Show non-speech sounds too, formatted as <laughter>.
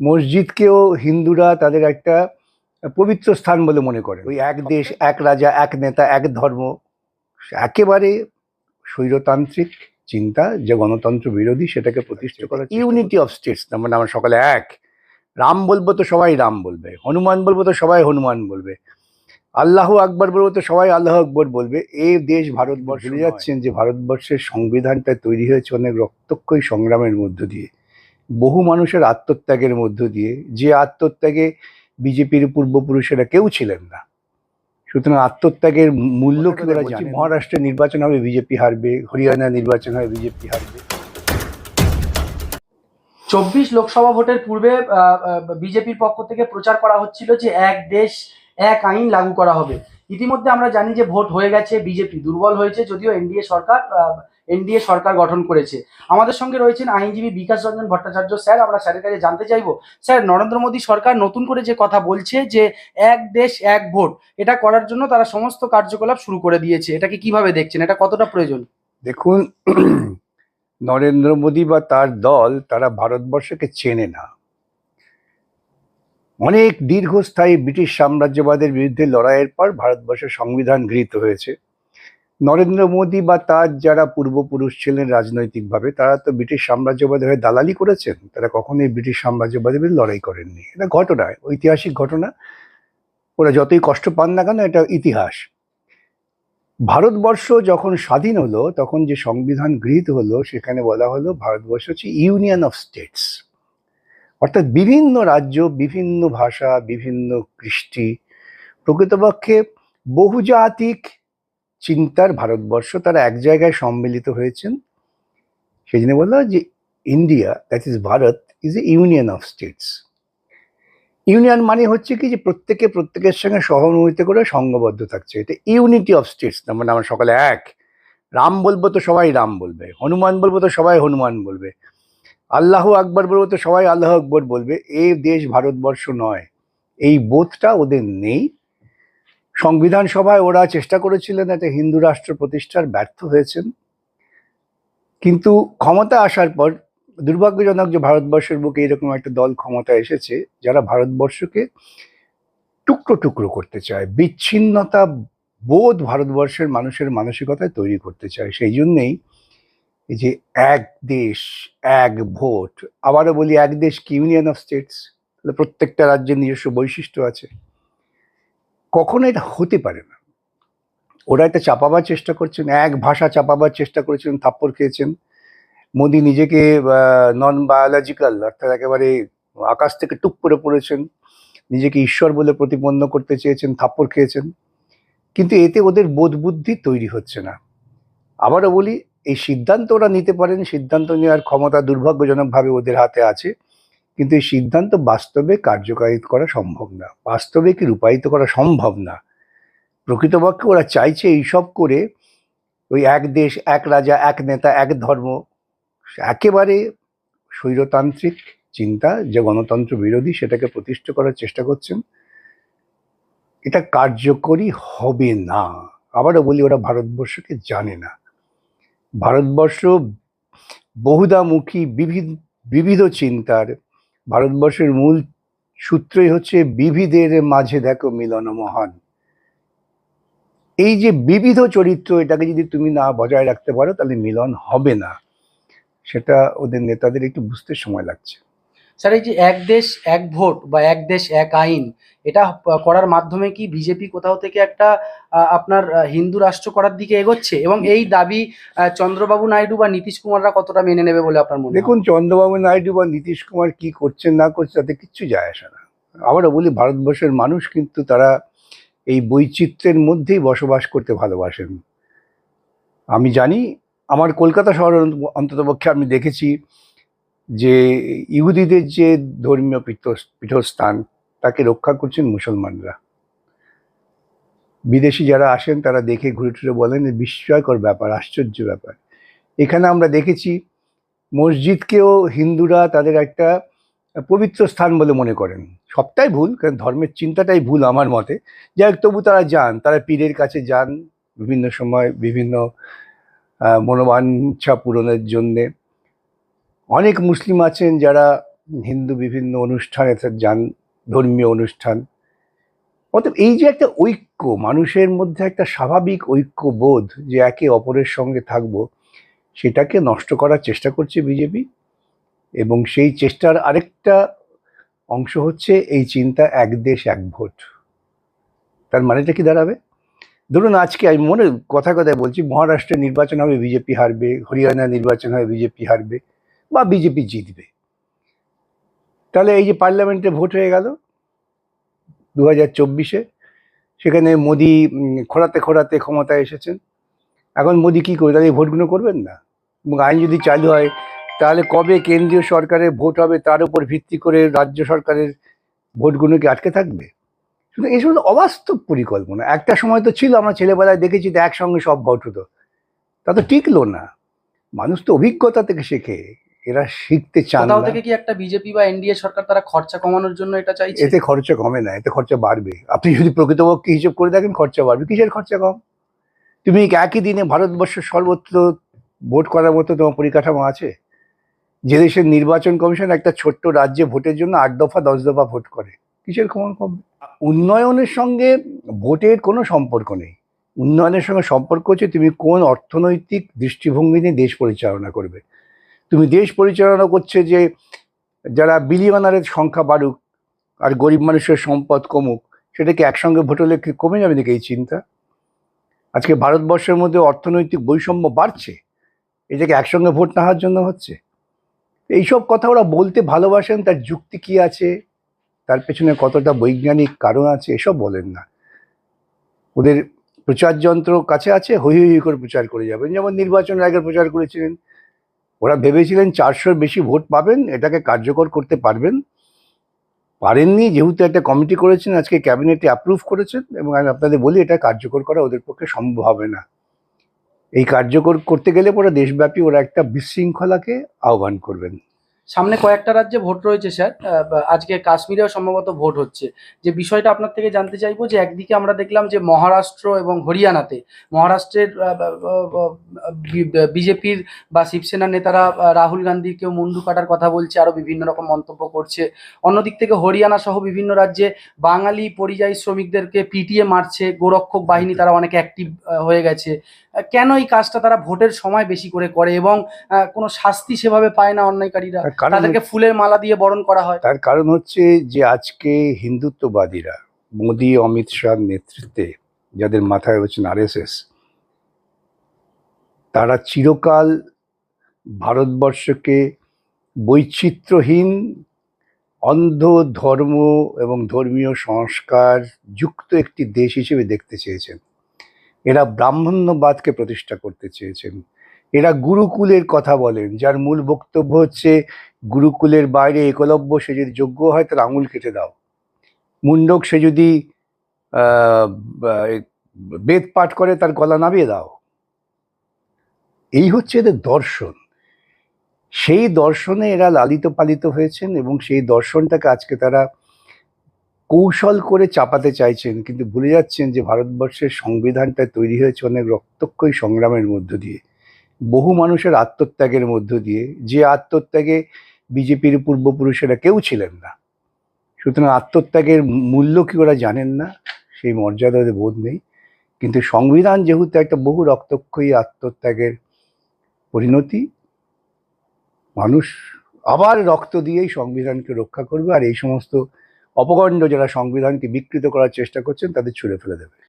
মসজিদকেও হিন্দুরা তাদের একটা পবিত্র স্থান বলে মনে করে ওই এক দেশ এক রাজা এক নেতা এক ধর্ম একেবারে স্বৈরতান্ত্রিক চিন্তা যে গণতন্ত্র বিরোধী সেটাকে প্রতিষ্ঠা করা ইউনিটি অফ স্টেটস মানে আমরা সকালে এক। রাম বলব তো সবাই রাম বলবে হনুমান বলব তো সবাই হনুমান বলবে আল্লাহ আকবর বলব তো সবাই আল্লাহ আকবর বলবে। এই দেশ ভারতবর্ষ যাচ্ছেন যে ভারতবর্ষের সংবিধানটা তৈরি হয়েছে অনেক রক্তক্ষয়ী সংগ্রামের মধ্য দিয়ে। বহু মানুষের আত্মত্যাগের মধ্য দিয়ে যে আত্মত্যাগে বিজেপির পূর্বপুরুষেরা কেউ ছিলেন না। সুতরাং আত্মত্যাগের মূল্য কি ওরা জানে মহারাষ্ট্রে নির্বাচন হবে বিজেপি হারবে হরিয়ানা নির্বাচন হবে বিজেপি হারবে। চব্বিশ লোকসভা ভোটের পূর্বে বিজেপির পক্ষ থেকে প্রচার করা হচ্ছিল যে এক দেশ এক আইন লাগু করা হবে। ইতিমধ্যে আমরা জানি যে ভোট হয়ে গেছে বিজেপি, দুর্বল হয়েছে যদিও এনডিএ সরকার এনডিএ সরকার গঠন করেছে। আমাদের সঙ্গে রয়েছেন আইনজীবী বিকাশ রঞ্জন ভট্টাচার্য। স্যার, আমরা স্যারের কাছে জানতে চাইব, স্যার, নরেন্দ্র মোদী সরকার নতুন করে যে কথা বলছে যে এক দেশ, এক ভোট, এটা করার জন্য তারা সমস্ত কার্যকলাপ শুরু করে দিয়েছে এটাকে কীভাবে দেখছেন? এটা কতটা প্রয়োজন? দেখুন, <clears throat> নরেন্দ্র মোদী বা তার দল, তারা ভারতবর্ষকে চেনে না। অনেক দীর্ঘস্থায়ী ব্রিটিশ সাম্রাজ্যবাদের বিরুদ্ধে লড়াইয়ের পর ভারতবর্ষের সংবিধান গৃহীত হয়েছে। নরেন্দ্র মোদী বা তার যারা পূর্বপুরুষ ছিলেন রাজনৈতিকভাবে, তারা তো ব্রিটিশ সাম্রাজ্যবাদের হয়ে দালালি করেছেন। তারা কখনোই ব্রিটিশ সাম্রাজ্যবাদের বিরুদ্ধে লড়াই করেননি। এটা ঘটনা, ঐতিহাসিক ঘটনা। ওরা যতই কষ্ট পান না কেন, এটা ইতিহাস। ভারতবর্ষ যখন স্বাধীন হলো, তখন যে সংবিধান গৃহীত হলো, সেখানে বলা হলো ভারতবর্ষ হচ্ছে ইউনিয়ন অফ স্টেটস। অর্থাৎ বিভিন্ন রাজ্য, বিভিন্ন ভাষা, বিভিন্ন কৃষ্টি প্রকৃতপক্ষে বহুজাতিক চিন্তার ভারতবর্ষ তারা এক জায়গায় সম্মিলিত হয়েছেন। সেই জন্য বলল যে India that is Bharat is a union of states union মানে হচ্ছে কি যে প্রত্যেকে প্রত্যেকের সঙ্গে সহানুভূতি করে সঙ্গবদ্ধ থাকছে। এটা ইউনিটি অফ স্টেটস মানে আমরা সকালে এক। রাম বলব তো সবাই রাম বলবে, হনুমান বলব তো সবাই হনুমান বলবে। আল্লাহ আকবর বলব তো সবাই আল্লাহ আকবর বলবে, এ দেশ ভারতবর্ষ নয়। এই বোধটা ওদের নেই। সংবিধান সভায় ওরা চেষ্টা করেছিলেন একটা হিন্দু রাষ্ট্র প্রতিষ্ঠার, ব্যর্থ হয়েছেন। কিন্তু ক্ষমতা আসার পর দুর্ভাগ্যজনক যে ভারতবর্ষের বুকে এরকম একটা দল ক্ষমতা এসেছে, যারা ভারতবর্ষকে টুকরো টুকরো করতে চায়, বিচ্ছিন্নতা বোধ ভারতবর্ষের মানুষের মানসিকতায় তৈরি করতে চায়, সেই জন্যেই এই যে এক দেশ, এক ভোট, আবারও বলি এক দেশ কি? ইউনিয়ন অফ স্টেটস তাহলে প্রত্যেকটা রাজ্যের নিজস্ব বৈশিষ্ট্য আছে। কখনো এটা হতে পারে না। ওরা এটা চাপাবার চেষ্টা করছেন, এক ভাষা চাপাবার চেষ্টা করেছেন, থাপ্পড় খেয়েছেন। মোদি নিজেকে নন বায়োলজিক্যাল অর্থাৎ একেবারে আকাশ থেকে টুক করে পড়েছেন। নিজেকে ঈশ্বর বলে প্রতিপন্ন করতে চেয়েছেন, থাপ্পড় খেয়েছেন। কিন্তু এতে ওদের বোধ বুদ্ধি তৈরি হচ্ছে না। আবারও বলি এই সিদ্ধান্ত ওরা নিতে পারেন, সিদ্ধান্ত নেওয়ার ক্ষমতা দুর্ভাগ্যজনকভাবে ওদের হাতে আছে। কিন্তু এই সিদ্ধান্ত বাস্তবে কার্যকারিত করা সম্ভব না। বাস্তবে কি রূপায়িত করা সম্ভব না? প্রকৃতপক্ষে ওরা চাইছে এইসব করে ওই এক দেশ, এক রাজা, এক নেতা, এক ধর্ম, একেবারে স্বৈরতান্ত্রিক চিন্তা যে গণতন্ত্র বিরোধী সেটাকে প্রতিষ্ঠা করার চেষ্টা করছেন। এটা কার্যকরী হবে না। আবারও বলি, ওরা ভারতবর্ষকে জানে না। ভারতবর্ষ বহুদামুখী বিবিধ বিবিধ চিন্তার। ভারতবর্ষের মূল সূত্রই হচ্ছে, বিবিধের মাঝে দেখো মিলন মহান। এই যে বিবিধ চরিত্র, এটাকে যদি তুমি না বজায় রাখতে পারো, তাহলে মিলন হবে না। সেটা ওদের নেতাদের একটু বুঝতে সময় লাগছে। স্যার, এই যে এক দেশ, এক ভোট বা এক দেশ, এক আইন, এটা করার মাধ্যমে কি বিজেপি কোথাও থেকে একটা আপনার হিন্দু রাষ্ট্র করার দিকে এগোচ্ছে? এবং এই দাবি চন্দ্রবাবু নাইডু বা নীতিশ কুমাররা কতটা মেনে নেবে বলে আপনার মনে দেখুন, চন্দ্রবাবু নাইডু বা নীতিশ কুমার কি করছেন না করছে, তাতে কিচ্ছু যায় আসে না। আবারও বলি, ভারতবর্ষের মানুষ কিন্তু তারা এই বৈচিত্র্যের মধ্যেই বসবাস করতে ভালোবাসেন। আমি জানি, আমার কলকাতা শহরের অন্ততপক্ষে আমি দেখেছি যে ইহুদিদের যে ধর্মীয় পীঠ পীঠস্থান, তাকে রক্ষা করছেন মুসলমানরা। বিদেশি যারা আসেন, তারা দেখে ঘুরে টুরে বলেন বিস্ময়কর ব্যাপার, আশ্চর্য ব্যাপার। এখানে আমরা দেখেছি, মসজিদকেও হিন্দুরা তাদের একটা পবিত্র স্থান বলে মনে করেন। সবটাই ভুল, কারণ ধর্মের চিন্তাটাই ভুল আমার মতে। যাই হোক, তবু তারা যান, তারা পীরের কাছে যান বিভিন্ন সময়, বিভিন্ন মনোবাঞ্ছা পূরণের জন্যে। অনেক মুসলিম আছেন যারা হিন্দু বিভিন্ন অনুষ্ঠানে যান ধর্মীয় অনুষ্ঠান। অতএব এই যে একটা ঐক্য, মানুষের মধ্যে একটা স্বাভাবিক ঐক্যবোধ যে একে অপরের সঙ্গে থাকব, সেটাকে নষ্ট করার চেষ্টা করছে বিজেপি। এবং সেই চেষ্টার আরেকটা অংশ হচ্ছে এই চিন্তা, এক দেশ, এক ভোট। তার মানেটা কি দাঁড়াবে? ধরুন আজকে আমি মনে কথা কথায় বলছি, মহারাষ্ট্রে নির্বাচন হবে, বিজেপি হারবে হরিয়ানা নির্বাচন হবে, বিজেপি হারবে। বা বিজেপি জিতবে। তাহলে এই যে পার্লামেন্টে ভোট হয়ে গেল দু হাজার চব্বিশে, সেখানে মোদি খোড়াতে খোঁড়াতে ক্ষমতায় এসেছেন। এখন মোদি কি করবে? তাহলে এই ভোটগুলো করবেন না? এবং আইন যদি চালু হয়, তাহলে কবে কেন্দ্রীয় সরকারের ভোট হবে, তার উপর ভিত্তি করে রাজ্য সরকারের ভোটগুলো কি আটকে থাকবে? শুধু এই সমস্ত অবাস্তব পরিকল্পনা। একটা সময় তো ছিল, আমরা ছেলেবেলায় দেখেছি তো একসঙ্গে সব ভোট হতো। তা তো টিকলো না। মানুষ তো অভিজ্ঞতা থেকে শেখে। এরা শিখতে চান কোথাও না। থেকে কি একটা বিজেপি বা এনডিএ সরকার তারা খরচা কমানোর জন্য এটা চাইছে? এতে খরচা কমে না এতে খরচা বাড়বে। আপনি যদি প্রকৃতপক্ষে হিসেব করে দেখেন খরচা বাড়বে। কিসের খরচা কম? তুমি একই দিনে ভারতবর্ষের সর্বত্র ভোট করার মতো তোমার পরিকাঠামো আছে? যে দেশের নির্বাচন কমিশন একটা ছোট্ট রাজ্যে ভোটের জন্য আট দফা দশ দফা ভোট করে। কিসের কম কমবে? উন্নয়নের সঙ্গে ভোটের কোনো সম্পর্ক নেই। উন্নয়নের সঙ্গে সম্পর্ক হচ্ছে তুমি কোন অর্থনৈতিক দৃষ্টিভঙ্গি নিয়ে দেশ পরিচালনা করবে। তুমি দেশ পরিচালনা করছে যে যারা বিলিয়নারের সংখ্যা বাড়ুক আর গরিব মানুষের সম্পদ কমুক, সেটাকে একসঙ্গে ভোট হলে কমে যাবে নাকি এই চিন্তা? আজকে ভারতবর্ষের মধ্যে অর্থনৈতিক বৈষম্য বাড়ছে, এটাকে একসঙ্গে ভোট না হওয়ার জন্য হচ্ছে। এইসব কথা ওরা বলতে ভালোবাসেন, তার যুক্তি কি আছে, তার পেছনে কতটা বৈজ্ঞানিক কারণ আছে, এসব বলেন না। ওদের প্রচার যন্ত্র কাছে আছে, হই হই করে প্রচার করে যাবেন। যেমন নির্বাচন আগে প্রচার করেছিলেন ওরা ভেবেছিলেন চারশোর বেশি ভোট পাবেন, এটাকে কার্যকর করতে পারবেন। পারেননি, যেহেতু একটা কমিটি করেছেন, আজকে ক্যাবিনেটে অ্যাপ্রুভ করেছেন, এবং আমি আপনাদের বলি, এটা কার্যকর করা ওদের পক্ষে সম্ভব হবে না। এই কার্যকর করতে গেলে পরে দেশব্যাপী ওরা একটা বিশৃঙ্খলাকে আহ্বান করবেন। সামনে কয়েকটা রাজ্যে ভোট রয়েছে, স্যার। আজকে কাশ্মীরেও সম্ভবত ভোট হচ্ছে। যে বিষয়টা আপনার থেকে জানতে চাইব, যে একদিকে আমরা দেখলাম যে মহারাষ্ট্র এবং হরিয়ানাতে মহারাষ্ট্রের বিজেপির বা শিবসেনার নেতারা রাহুল গান্ধীকেও মুন্ডু কাটার কথা বলছে, আরও বিভিন্ন রকম মন্তব্য করছে। অন্যদিক থেকে হরিয়ানা সহ বিভিন্ন রাজ্যে বাঙালি পরিযায়ী শ্রমিকদেরকে পিটিয়ে মারছে, গোরক্ষক বাহিনী, তারা অনেক অ্যাক্টিভ হয়ে গেছে। কেন এই কাজটা তারা ভোটের সময় বেশি করে করে এবং কোনো শাস্তি সেভাবে পায় না অন্যায়কারীরা? তাদেরকে ফুলের মালা দিয়ে বরণ করা হয়। তার কারণ হচ্ছে যে আজকে হিন্দুত্ববাদীরা মোদী অমিত শাহর নেতৃত্বে যাদের মাথায় হচ্ছেন আরএসএস তারা চিরকাল ভারতবর্ষকে বৈচিত্র্যহীন অন্ধ ধর্ম এবং ধর্মীয় সংস্কার যুক্ত একটি দেশ হিসেবে দেখতে চেয়েছেন। এরা ব্রাহ্মণ্যবাদকে প্রতিষ্ঠা করতে চেয়েছেন। এরা গুরুকুলের কথা বলেন, যার মূল বক্তব্য হচ্ছে, গুরুকুলের বাইরে একলব্য সে যদি যোগ্য হয় তার আঙুল কেটে দাও। মুন্ডক সে যদি বেদ পাঠ করে, তার গলা নামিয়ে দাও। এই হচ্ছে এদের দর্শন। সেই দর্শনে এরা লালিত পালিত হয়েছেন এবং সেই দর্শনটাকে আজকে তারা কৌশল করে চাপাতে চাইছেন, কিন্তু ভুলে যাচ্ছেন যে ভারতবর্ষের সংবিধানটা তৈরি হয়েছে অনেক রক্তক্ষয়ী সংগ্রামের মধ্য দিয়ে, বহু মানুষের আত্মত্যাগের মধ্য দিয়ে, যে আত্মত্যাগে বিজেপির পূর্বপুরুষেরা কেউ ছিলেন না। সুতরাং আত্মত্যাগের মূল্য কি ওরা জানেন না, সেই মর্যাদা বোধ নেই। কিন্তু সংবিধান যেহেতু একটা বহু রক্তক্ষয়ী আত্মত্যাগের পরিণতি, মানুষ আবার রক্ত দিয়েই সংবিধানকে রক্ষা করবে, আর এই সমস্ত অপকণ্ড যারা সংবিধানকে বিকৃত করার চেষ্টা করছেন তাদের ছুঁড়ে ফেলে দেবে।